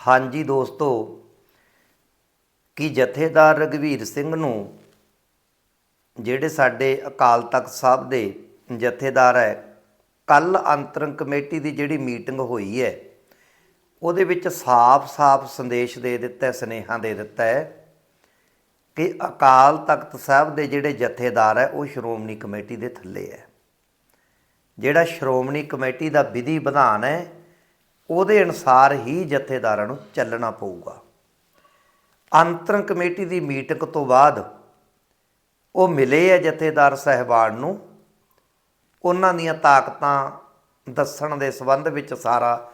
ਹਾਂਜੀ ਦੋਸਤੋ ਕਿ ਜਥੇਦਾਰ ਰਗਵੀਰ ਸਿੰਘ ਨੂੰ ਜਿਹੜੇ ਸਾਡੇ ਅਕਾਲ ਤਖਤ ਸਾਹਿਬ ਦੇ ਜਥੇਦਾਰ ਹੈ ਕੱਲ ਅੰਤਰੰਗ ਕਮੇਟੀ ਦੀ ਜਿਹੜੀ ਮੀਟਿੰਗ ਹੋਈ ਹੈ ਉਹਦੇ ਵਿੱਚ ਸਾਫ਼-ਸਾਫ਼ ਸੰਦੇਸ਼ ਦੇ ਦਿੱਤਾ ਹੈ, ਸੁਨੇਹਾ ਦੇ ਦਿੱਤਾ ਹੈ ਕਿ ਅਕਾਲ ਤਖਤ ਸਾਹਿਬ ਦੇ ਜਿਹੜੇ ਜਥੇਦਾਰ ਹੈ ਉਹ ਸ਼੍ਰੋਮਣੀ ਕਮੇਟੀ ਦੇ ਥੱਲੇ ਹੈ। ਜਿਹੜਾ ਸ਼੍ਰੋਮਣੀ ਕਮੇਟੀ ਦਾ ਵਿਧੀ ਵਿਧਾਨ ਹੈ ਉਹਦੇ ਅਨੁਸਾਰ ਹੀ ਜਥੇਦਾਰਾਂ ਨੂੰ ਚੱਲਣਾ ਪਊਗਾ। ਅੰਤਰੰਗ ਕਮੇਟੀ ਦੀ ਮੀਟਿੰਗ ਤੋਂ ਬਾਅਦ ਉਹ ਮਿਲੇ ਹੈ ਜਥੇਦਾਰ ਸਹਿਬਾਨ ਨੂੰ। ਉਹਨਾਂ ਦੀਆਂ ਤਾਕਤਾਂ ਦੱਸਣ ਦੇ ਸੰਬੰਧ ਵਿੱਚ ਸਾਰਾ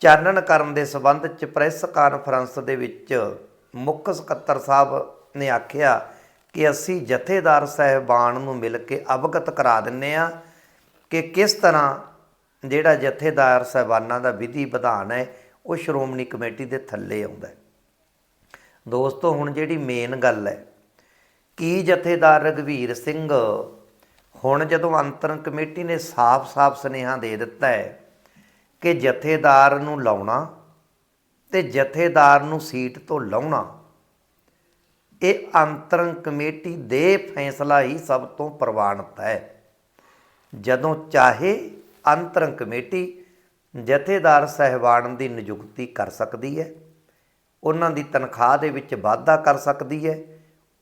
ਚਾਨਣ ਕਰਨ ਦੇ ਸੰਬੰਧ ਚ ਪ੍ਰੈਸ ਕਾਨਫਰੰਸ ਦੇ ਵਿੱਚ ਮੁੱਖ ਸਕੱਤਰ ਸਾਹਿਬ ਨੇ ਆਖਿਆ ਕਿ ਅਸੀਂ ਜਥੇਦਾਰ ਸਹਿਬਾਨ ਨੂੰ ਮਿਲ ਕੇ ਅਵਗਤ ਕਰਾ ਦਿੰਨੇ ਆ ਕਿ ਕਿਸ ਤਰ੍ਹਾਂ ਜਿਹੜਾ ਜਥੇਦਾਰ ਸਹਿਬਾਨਾਂ ਦਾ ਵਿਧੀ ਵਿਧਾਨ ਹੈ, ਉਹ ਸ਼੍ਰੋਮਣੀ ਕਮੇਟੀ ਦੇ ਥੱਲੇ ਆਉਂਦਾ ਦੋਸਤੋ, ਹੁਣ ਜਿਹੜੀ ਮੇਨ ਗੱਲ ਹੈ, ਕੀ ਜਥੇਦਾਰ ਰਗਵੀਰ ਸਿੰਘ ਹੁਣ ਜਦੋਂ ਅੰਤਰੰਗ ਕਮੇਟੀ ਨੇ ਸਾਫ਼-ਸਾਫ਼ ਸੁਨੇਹਾ ਦੇ ਦਿੱਤਾ ਹੈ ਕਿ ਜਥੇਦਾਰ ਨੂੰ ਲਾਉਣਾ ਤੇ ਜਥੇਦਾਰ ਨੂੰ ਸੀਟ ਤੋਂ ਲਾਉਣਾ, ਇਹ ਅੰਤਰੰਗ ਕਮੇਟੀ ਦੇ ਫੈਸਲਾ ਹੀ ਸਭ ਤੋਂ ਪ੍ਰਵਾਨਿਤ ਹੈ। ਜਦੋਂ ਚਾਹੇ ਅੰਤਰੰਗ ਕਮੇਟੀ ਜਥੇਦਾਰ ਸਹਿਬਾਨ ਦੀ ਨਿਯੁਕਤੀ ਕਰ ਸਕਦੀ ਹੈ। ਉਹਨਾਂ ਦੀ ਤਨਖਾਹ ਦੇ ਵਿੱਚ ਵਾਧਾ ਕਰ ਸਕਦੀ ਹੈ।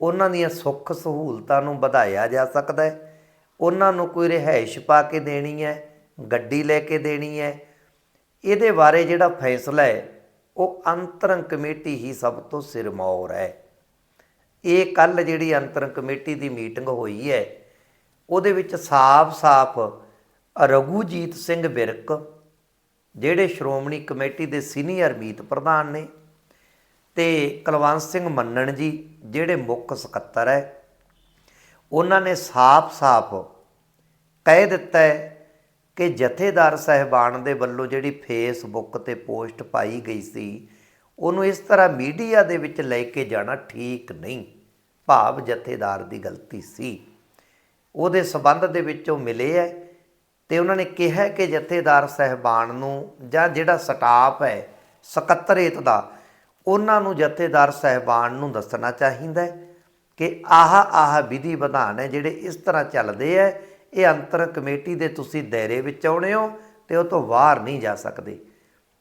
ਉਹਨਾਂ ਦੀਆਂ ਸੁੱਖ ਸਹੂਲਤਾਂ ਨੂੰ ਵਧਾਇਆ ਜਾ ਸਕਦਾ ਹੈ। ਉਹਨਾਂ ਨੂੰ ਕੋਈ ਰਿਹਾਇਸ਼ ਪਾ ਕੇ ਦੇਣੀ ਹੈ, ਗੱਡੀ ਲੈ ਕੇ ਦੇਣੀ ਹੈ। ਇਹਦੇ ਬਾਰੇ ਜਿਹੜਾ ਫੈਸਲਾ ਹੈ, ਉਹ ਅੰਤਰੰਗ ਕਮੇਟੀ ਹੀ ਸਭ ਤੋਂ ਸਿਰਮੌਰ ਹੈ। ਇਹ ਕੱਲ ਜਿਹੜੀ ਅੰਤਰੰਗ ਕਮੇਟੀ ਦੀ ਮੀਟਿੰਗ ਹੋਈ ਹੈ, ਉਹਦੇ ਵਿੱਚ ਸਾਫ਼-ਸਾਫ਼ ਰਘੂਜੀਤ ਸਿੰਘ ਵਿਰਕ, ਜਿਹੜੇ ਸ਼੍ਰੋਮਣੀ ਕਮੇਟੀ ਦੇ ਸੀਨੀਅਰ ਮੀਤ ਪ੍ਰਧਾਨ ਨੇ, ਤੇ ਕੁਲਵੰਤ ਸਿੰਘ ਮੰਨਣ ਜੀ, ਜਿਹੜੇ ਮੁੱਖ ਸਕੱਤਰ ਹੈ, ਉਹਨਾਂ ਨੇ ਸਾਫ਼-ਸਾਫ਼ ਕਹਿ ਦਿੱਤਾ ਹੈ ਕਿ ਜਥੇਦਾਰ ਸਹਿਬਾਨ ਦੇ ਵੱਲੋਂ ਜਿਹੜੀ ਫੇਸਬੁੱਕ ਤੇ ਪੋਸਟ ਪਾਈ ਗਈ ਸੀ, ਉਹਨੂੰ ਇਸ ਤਰ੍ਹਾਂ ਮੀਡੀਆ ਦੇ ਵਿੱਚ ਲੈ ਕੇ ਜਾਣਾ ਠੀਕ ਨਹੀਂ, ਭਾਵ ਜਥੇਦਾਰ ਦੀ ਗਲਤੀ ਸੀ। ਉਹਦੇ ਸਬੰਧ ਦੇ ਵਿੱਚ ਉਹ ਮਿਲੇ ਹੈ ਤੇ ਉਹਨਾਂ ਨੇ ਕਿਹਾ ਕਿ ਜਥੇਦਾਰ ਸਹਿਬਾਨ ਨੂੰ ਜਾਂ ਜਿਹੜਾ ਸਟਾਫ ਹੈ, ਸਕੱਤਰੇਤ ਦਾ, ਉਹਨਾਂ ਨੂੰ ਜਥੇਦਾਰ ਸਹਿਬਾਨ ਨੂੰ ਦੱਸਣਾ ਚਾਹੀਦਾ ਹੈ ਕਿ ਆਹ ਆਹ ਵਿਧੀ ਵਿਧਾਨ ਹੈ ਜਿਹੜੇ ਇਸ ਤਰ੍ਹਾਂ ਚੱਲਦੇ ਹੈ, ਇਹ ਅੰਤਰ ਕਮੇਟੀ ਦੇ ਤੁਸੀਂ ਦਾਇਰੇ ਵਿੱਚ ਆਉਣੇ ਹੋ ਤੇ ਉਹ ਤੋਂ ਬਾਹਰ ਨਹੀਂ ਜਾ ਸਕਦੇ।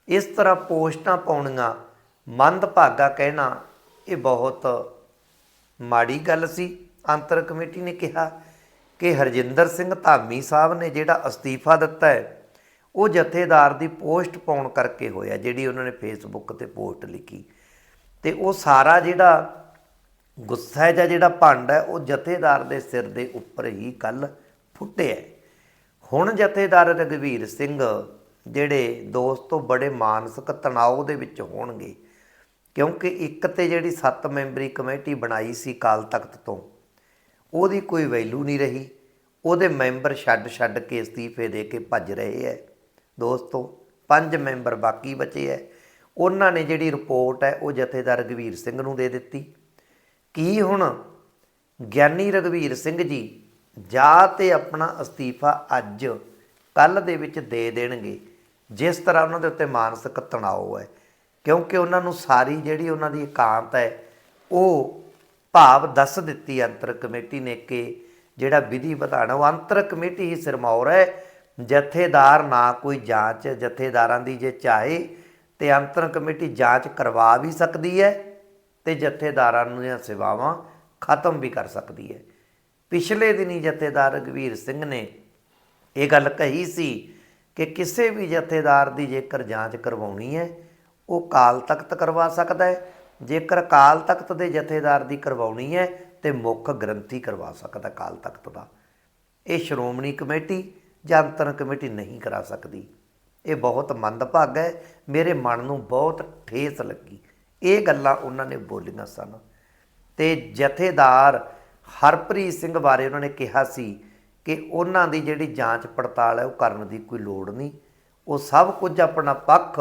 ਇਸ ਤਰ੍ਹਾਂ ਪੋਸਟਾਂ ਪਾਉਣੀਆਂ, ਮੰਦਭਾਗਾ ਕਹਿਣਾ, ਇਹ ਬਹੁਤ ਮਾੜੀ ਗੱਲ ਸੀ, ਅੰਤਰ ਕਮੇਟੀ ਨੇ ਕਿਹਾ। ਕਿ ਹਰਜਿੰਦਰ ਸਿੰਘ ਧਾਮੀ ਸਾਹਿਬ ਨੇ ਜਿਹੜਾ ਅਸਤੀਫਾ ਦਿੱਤਾ ਹੈ, ਉਹ ਜਥੇਦਾਰ ਦੀ ਪੋਸਟ ਪਾਉਣ ਕਰਕੇ ਹੋਇਆ, ਜਿਹੜੀ ਉਹਨਾਂ ਨੇ ਫੇਸਬੁੱਕ ਤੇ ਪੋਸਟ ਲਿਖੀ। ਤੇ ਉਹ ਸਾਰਾ ਜਿਹੜਾ ਗੁੱਸਾ ਹੈ ਜਾਂ ਜਿਹੜਾ ਭੰਡ ਹੈ, ਉਹ ਜਥੇਦਾਰ ਦੇ ਸਿਰ ਦੇ ਉੱਪਰ ਹੀ ਕੱਲ ਫੁੱਟਿਆ ਹੁਣ ਜਥੇਦਾਰ ਰਗਵੀਰ ਸਿੰਘ ਜਿਹੜੇ ਦੋਸਤੋ ਬੜੇ ਮਾਨਸਿਕ ਤਣਾਅ ਦੇ ਵਿੱਚ ਹੋਣਗੇ, ਕਿਉਂਕਿ ਇੱਕ ਤੇ ਜਿਹੜੀ 7 ਮੈਂਬਰੀ ਕਮੇਟੀ ਬਣਾਈ ਸੀ ਕਾਲ ਤਖਤ ਤੋਂ ਉਹਦੀ ਕੋਈ ਵੈਲਿਊ ਨਹੀਂ ਰਹੀ। ਉਹਦੇ ਮੈਂਬਰ ਛੱਡ ਛੱਡ ਕੇ ਅਸਤੀਫੇ ਦੇ ਕੇ ਭੱਜ ਰਹੇ ਹੈ ਦੋਸਤੋ, ਪੰਜ ਮੈਂਬਰ ਬਾਕੀ ਬਚੇ ਹੈ ਉਹਨਾਂ ਨੇ ਜਿਹੜੀ ਰਿਪੋਰਟ ਹੈ ਉਹ ਜਥੇਦਾਰ ਰਗਵੀਰ ਸਿੰਘ ਨੂੰ ਦੇ ਦਿੱਤੀ। ਕੀ ਹੁਣ ਗਿਆਨੀ ਰਗਵੀਰ ਸਿੰਘ ਜੀ ਜਾ ਤੇ ਆਪਣਾ ਅਸਤੀਫਾ ਅੱਜ, ਕੱਲ ਦੇ ਵਿੱਚ ਦੇ ਦੇਣਗੇ, ਜਿਸ ਤਰ੍ਹਾਂ ਉਹਨਾਂ ਦੇ ਉੱਤੇ ਮਾਨਸਿਕ ਤਣਾਅ ਹੈ ਕਿਉਂਕਿ ਉਹਨਾਂ ਨੂੰ ਸਾਰੀ ਜਿਹੜੀ ਉਹਨਾਂ ਦੀ ਇਕਾਂਤ ਹੈ ਉਹ ਭਾਵ ਦੱਸ ਦਿੱਤੀ ਅੰਤਰ ਕਮੇਟੀ ਨੇ ਕਿ ਜਿਹੜਾ ਵਿਧੀ ਵਿਧਾਨ ਉਹ ਅੰਤਰ ਕਮੇਟੀ ਹੀ ਸਿਰਮੌਰ ਹੈ। ਜਥੇਦਾਰ ਨਾ ਕੋਈ ਜਾਂਚ ਜਥੇਦਾਰਾਂ ਦੀ ਜੇ ਚਾਹੇ, ਤੇ ਅੰਤਰ ਕਮੇਟੀ ਜਾਂਚ ਕਰਵਾ ਵੀ ਸਕਦੀ ਹੈ ਤੇ ਜਥੇਦਾਰਾਂ ਨੂੰ ਦੀਆਂ ਸੇਵਾਵਾਂ ਖਤਮ ਵੀ ਕਰ ਸਕਦੀ ਹੈ। ਪਿਛਲੇ ਦਿਨੀ ਜਥੇਦਾਰ ਰਗਵੀਰ ਸਿੰਘ ਨੇ ਇਹ ਗੱਲ ਕਹੀ ਸੀ ਕਿ ਕਿਸੇ ਵੀ ਜਥੇਦਾਰ ਦੀ ਜੇਕਰ ਜਾਂਚ ਕਰਵਾਉਣੀ ਹੈ, ਉਹ ਕਾਲ ਤਖਤ ਕਰਵਾ ਸਕਦਾ ਹੈ। ਜੇਕਰ ਕਾਲ ਤਖਤ ਦੇ ਜਥੇਦਾਰ ਦੀ ਕਰਵਾਉਣੀ ਹੈ, ਤੇ ਮੁੱਖ ਗ੍ਰੰਥੀ ਕਰਵਾ ਸਕਦਾ ਕਾਲ ਤਖਤ ਦਾ। ਇਹ ਸ਼੍ਰੋਮਣੀ ਕਮੇਟੀ ਜਾਂ ਅੰਤਰ ਕਮੇਟੀ ਨਹੀਂ ਕਰਾ ਸਕਦੀ। ਇਹ ਬਹੁਤ ਮੰਦਭਾਗ ਹੈ। ਮੇਰੇ ਮਨ ਨੂੰ ਬਹੁਤ ਠੇਸ ਲੱਗੀ। ਇਹ ਗੱਲਾਂ ਉਹਨਾਂ ਨੇ ਬੋਲੀਆਂ ਸਨ। ਤੇ ਜਥੇਦਾਰ ਹਰਪ੍ਰੀਤ ਸਿੰਘ ਬਾਰੇ ਉਹਨਾਂ ਨੇ ਕਿਹਾ ਸੀ ਕਿ ਉਹਨਾਂ ਦੀ ਜਿਹੜੀ ਜਾਂਚ ਪੜਤਾਲ ਹੈ, ਉਹ ਕਰਨ ਦੀ ਕੋਈ ਲੋੜ ਨਹੀਂ। ਉਹ ਸਭ ਕੁਝ ਆਪਣਾ ਪੱਖ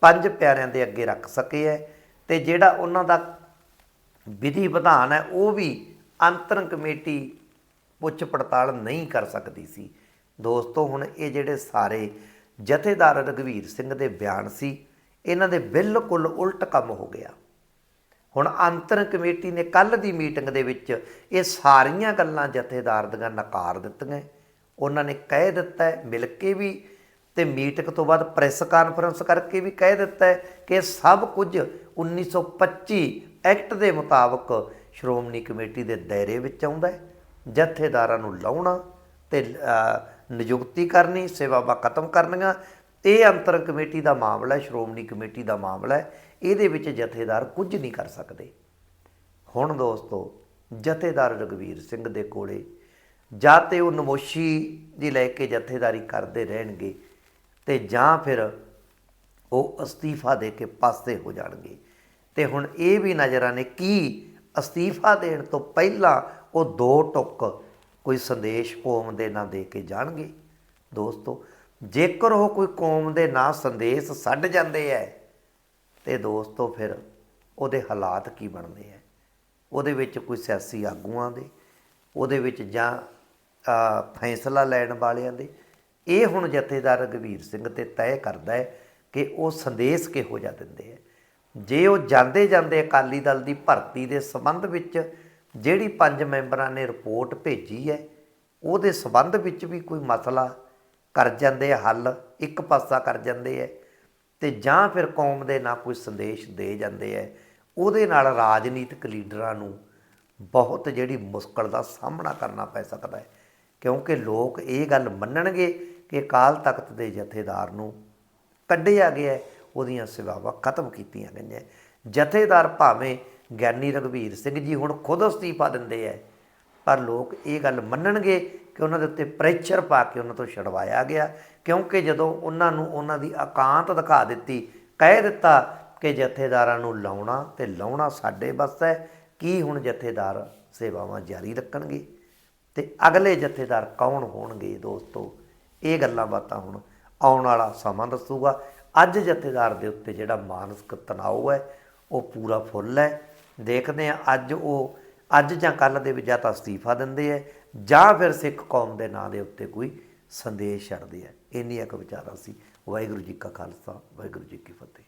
ਪੰਜ ਪਿਆਰਿਆਂ ਦੇ ਅੱਗੇ ਰੱਖ ਸਕੇ ਹੈ। ਤੇ ਜਿਹੜਾ ਉਹਨਾਂ ਦਾ ਵਿਧੀ ਵਿਧਾਨ ਹੈ, ਉਹ ਵੀ ਅੰਤਰੰਗ ਕਮੇਟੀ ਪੁੱਛ ਪੜਤਾਲ ਨਹੀਂ ਕਰ ਸਕਦੀ ਸੀ। ਦੋਸਤੋ, ਹੁਣ ਇਹ ਜਿਹੜੇ ਸਾਰੇ ਜਥੇਦਾਰ ਰਗਵੀਰ ਸਿੰਘ ਦੇ ਬਿਆਨ ਸੀ, ਇਹਨਾਂ ਦੇ ਬਿਲਕੁਲ ਉਲਟ ਕੰਮ ਹੋ ਗਿਆ। ਹੁਣ ਅੰਤਰ ਕਮੇਟੀ ਨੇ ਕੱਲ ਦੀ ਮੀਟਿੰਗ ਦੇ ਵਿੱਚ ਇਹ ਸਾਰੀਆਂ ਗੱਲਾਂ ਜਥੇਦਾਰ ਦੀਆਂ ਨਕਾਰ ਦਿੱਤੀਆਂ। ਉਹਨਾਂ ਨੇ ਕਹਿ ਦਿੱਤਾ ਮਿਲ ਕੇ ਵੀ ਤੇ ਮੀਟਿੰਗ ਤੋਂ ਬਾਅਦ ਪ੍ਰੈਸ ਕਾਨਫਰੰਸ ਕਰਕੇ ਵੀ ਕਹਿ ਦਿੱਤਾ ਕਿ ਇਹ ਸਭ ਕੁਝ 1925 ਐਕਟ ਦੇ ਮੁਤਾਬਕ ਸ਼੍ਰੋਮਣੀ ਕਮੇਟੀ ਦੇ ਦਾਇਰੇ ਵਿੱਚ ਆਉਂਦਾ ਹੈ। ਜਥੇਦਾਰਾਂ ਨੂੰ ਲਾਉਣਾ ਤੇ ਨਿਯੁਕਤੀ ਕਰਨੀ, ਸੇਵਾਵਾਂ ਖਤਮ ਕਰਨੀਆਂ, ਇਹ ਅੰਤਰ ਕਮੇਟੀ ਦਾ ਮਾਮਲਾ ਹੈ, ਸ਼੍ਰੋਮਣੀ ਕਮੇਟੀ ਦਾ ਮਾਮਲਾ ਹੈ। ਇਹਦੇ ਵਿੱਚ ਜਥੇਦਾਰ ਕੁਝ ਨਹੀਂ ਕਰ ਸਕਦੇ। ਹੁਣ ਦੋਸਤੋ, ਜਥੇਦਾਰ ਰਗਵੀਰ ਸਿੰਘ ਦੇ ਕੋਲੇ ਜਾਂ ਤੇ ਉਹ ਨਮੋਸ਼ੀ ਦੀ ਲੈ ਕੇ ਜਥੇਦਾਰੀ ਕਰਦੇ ਰਹਿਣਗੇ ਤੇ ਜਾਂ ਫਿਰ ਉਹ ਅਸਤੀਫਾ ਦੇ ਕੇ ਪਾਸੇ ਹੋ ਜਾਣਗੇ। ਤੇ ਹੁਣ ਇਹ ਵੀ ਨਜ਼ਰਾਂ ਨੇ ਕੀ ਅਸਤੀਫਾ ਦੇਣ ਤੋਂ ਪਹਿਲਾਂ ਉਹ ਦੋ ਟੁੱਕ ਕੋਈ ਸੰਦੇਸ਼ ਕੌਮ ਦੇ ਨਾਂ ਦੇ ਕੇ ਜਾਣਗੇ। ਦੋਸਤੋ, ਜੇਕਰ ਉਹ ਕੋਈ ਕੌਮ ਦੇ ਨਾਂ ਸੰਦੇਸ਼ ਛੱਡ ਜਾਂਦੇ ਐ, ਤੇ ਦੋਸਤੋ ਫਿਰ ਉਹਦੇ ਹਾਲਾਤ ਕੀ ਬਣਦੇ ਐ? ਉਹਦੇ ਵਿੱਚ ਕੋਈ ਸਿਆਸੀ ਆਗੂਆਂ ਦੇ, ਉਹਦੇ ਵਿੱਚ ਜਾਂ ਫੈਸਲਾ ਲੈਣ ਵਾਲਿਆਂ ਦੇ। ਇਹ ਹੁਣ ਜਥੇਦਾਰ ਰਘਵੀਰ ਸਿੰਘ ਤੇ ਤੈਅ ਕਰਦਾ ਹੈ ਕਿ ਉਹ ਸੰਦੇਸ਼ ਕਿਹੋ ਜਿਹਾ ਦਿੰਦੇ ਐ। ਜੇ ਉਹ ਜਾਂਦੇ ਜਾਂਦੇ ਅਕਾਲੀ ਦਲ ਦੀ ਭਰਤੀ ਦੇ ਸੰਬੰਧ ਵਿੱਚ ਜਿਹੜੀ ਪੰਜ ਮੈਂਬਰਾਂ ਨੇ ਰਿਪੋਰਟ ਭੇਜੀ ਹੈ ਉਹਦੇ ਸੰਬੰਧ ਵਿੱਚ ਵੀ ਕੋਈ ਮਸਲਾ ਕਰ ਜਾਂਦੇ ਹੱਲ ਇੱਕ ਪਾਸਾ ਕਰ ਜਾਂਦੇ ਐ ਤੇ ਜਾਂ ਫਿਰ ਕੌਮ ਦੇ ਨਾਲ ਕੋਈ ਸੰਦੇਸ਼ ਦੇ ਜਾਂਦੇ ਐ ਉਹਦੇ ਨਾਲ ਰਾਜਨੀਤਿਕ ਲੀਡਰਾਂ ਨੂੰ ਬਹੁਤ ਜਿਹੜੀ ਮੁਸ਼ਕਲ ਦਾ ਸਾਹਮਣਾ ਕਰਨਾ ਪੈ ਸਕਦਾ ਹੈ ਕਿਉਂਕਿ ਲੋਕ ਇਹ ਗੱਲ ਮੰਨਣਗੇ ਕਿ ਅਕਾਲ ਤਖਤ ਦੇ ਜਥੇਦਾਰ ਨੂੰ ਕੱਢਿਆ ਗਿਆ ਹੈ, ਉਹਦੀਆਂ ਸੇਵਾਵਾਂ ਖਤਮ ਕੀਤੀਆਂ ਗਈਆਂ। ਜਥੇਦਾਰ ਭਾਵੇਂ ਗਿਆਨੀ ਰਘਵੀਰ ਸਿੰਘ ਜੀ ਹੁਣ ਖੁਦ ਅਸਤੀਫਾ ਦਿੰਦੇ ਐ, ਪਰ ਲੋਕ ਇਹ ਗੱਲ ਮੰਨਣਗੇ ਕਿ ਉਹਨਾਂ ਦੇ ਉੱਤੇ ਪ੍ਰੈਸ਼ਰ ਪਾ ਕੇ ਉਹਨਾਂ ਤੋਂ ਛਡਵਾਇਆ ਗਿਆ, ਕਿਉਂਕਿ ਜਦੋਂ ਉਹਨਾਂ ਨੂੰ ਉਹਨਾਂ ਦੀ ਇਕਾਂਤ ਦਿਖਾ ਦਿੱਤੀ, ਕਹਿ ਦਿੱਤਾ ਕਿ ਜਥੇਦਾਰਾਂ ਨੂੰ ਲਾਉਣਾ ਤੇ ਲਾਉਣਾ ਸਾਡੇ ਵੱਸ ਹੈ ਕੀ ਹੁਣ ਜਥੇਦਾਰ ਸੇਵਾਵਾਂ ਜਾਰੀ ਰੱਖਣਗੇ? ਤੇ ਅਗਲੇ ਜਥੇਦਾਰ ਕੌਣ ਹੋਣਗੇ ਦੋਸਤੋ? ਇਹ ਗੱਲਾਂ ਬਾਤਾਂ ਹੁਣ ਆਉਣ ਵਾਲਾ ਸਮਾਂ ਦੱਸੂਗਾ। ਅੱਜ ਜਥੇਦਾਰ ਦੇ ਉੱਤੇ ਜਿਹੜਾ ਮਾਨਸਿਕ ਤਣਾਅ ਹੈ, ਉਹ ਪੂਰਾ ਫੁੱਲ ਹੈ। ਦੇਖਦੇ ਆ ਅੱਜ ਉਹ, ਅੱਜ ਜਾਂ ਕੱਲ ਦੇ ਵਿੱਚ ਜਾਂ ਤਾਂ ਅਸਤੀਫਾ ਦਿੰਦੇ ਆ ਜਾਂ ਫਿਰ ਸਿੱਖ ਕੌਮ ਦੇ ਨਾਂ ਦੇ ਉੱਤੇ ਕੋਈ ਸੰਦੇਸ਼ ਛੱਡਦੇ ਆ ਇੰਨੀ ਇੱਕ ਵਿਚਾਰਾਂ ਸੀ। ਵਾਹਿਗੁਰੂ ਜੀ ਕਾ ਖਾਲਸਾ, ਵਾਹਿਗੁਰੂ ਜੀ ਕੀ ਫਤਿਹ।